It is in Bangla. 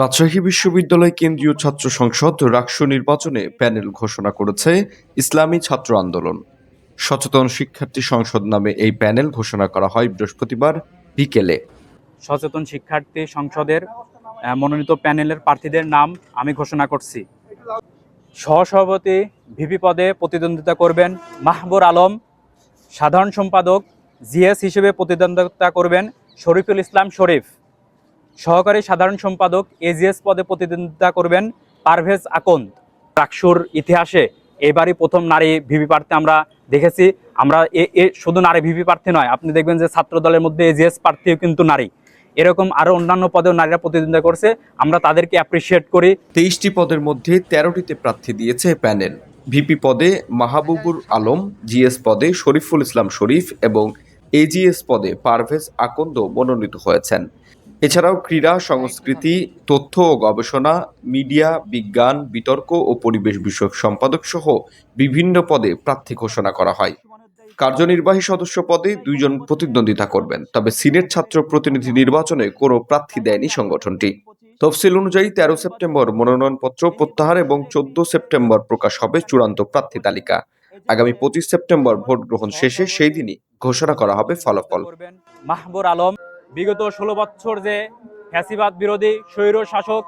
রাজশাহী বিশ্ববিদ্যালয় কেন্দ্রীয় ছাত্র সংসদ রাকসু নির্বাচনে প্যানেল ঘোষণা করেছে ইসলামী ছাত্র আন্দোলন। সচেতন শিক্ষার্থী সংসদ নামে এই প্যানেল ঘোষণা করা হয় বৃহস্পতিবার বিকেলে। সচেতন শিক্ষার্থী সংসদের মনোনীত প্যানেলের প্রার্থীদের নাম আমি ঘোষণা করছি। সহসভাপতি ভিপি পদে প্রতিদ্বন্দ্বিতা করবেন মাহবুর আলম, সাধারণ সম্পাদক জিএস হিসেবে প্রতিদ্বন্দ্বিতা করবেন শরীফুল ইসলাম শরীফ। সহকারী সাধারণ সম্পাদক এজিএস পদে প্রতিদ্বন্দ্বিতা করবেন পারভেজ আকন্দ। প্রাকসুর ইতিহাসে এবারই প্রথম নারী ভিভি প্রার্থী আমরা দেখেছি। আমরা এ এ শুধু নারী ভিভি প্রার্থী নয়, আপনি দেখবেন যে ছাত্র দলের মধ্যে এজিএস প্রার্থীও কিন্তু নারী। এরকম আরও অন্যান্য পদেও নারীরা প্রতিদ্বন্দ্বিতা করছে। আমরা তাদেরকে অ্যাপ্রিসিয়েট করি। তেইশটি পদের মধ্যে তেরোটিতে প্রার্থী দিয়েছে প্যানেল। ভিপি পদে মাহবুবুর আলম, জিএস পদে শরীফুল ইসলাম শরীফ এবং এজিএস পদে পারভেজ আকন্দ মনোনীত হয়েছেন। এছাড়াও ক্রীড়া, সংস্কৃতি, তথ্য ও গবেষণা, মিডিয়া, বিজ্ঞান, বিতর্ক ও পরিবেশ বিষয়ক সম্পাদক সহ বিভিন্ন পদে প্রার্থী ঘোষণা করা হয়। কার্যনির্বাহী সদস্য পদে দুইজন প্রতিদ্বন্দ্বিতা করবেন, তবে সিনেট ছাত্র প্রতিনিধি নির্বাচনে কোনো প্রার্থী দেয়নি সংগঠনটি। তফসিল অনুযায়ী তেরো সেপ্টেম্বর মনোনয়নপত্র প্রত্যাহার এবং চোদ্দ সেপ্টেম্বর প্রকাশ হবে চূড়ান্ত প্রার্থী তালিকা। আগামী পঁচিশ সেপ্টেম্বর ভোট গ্রহণ শেষে সেই দিনই ঘোষণা করা হবে ফলাফল। মাহবুর আলম বিগত ষোলো বছর যে ফ্যাসিবাদ বিরোধী স্বৈর শাসক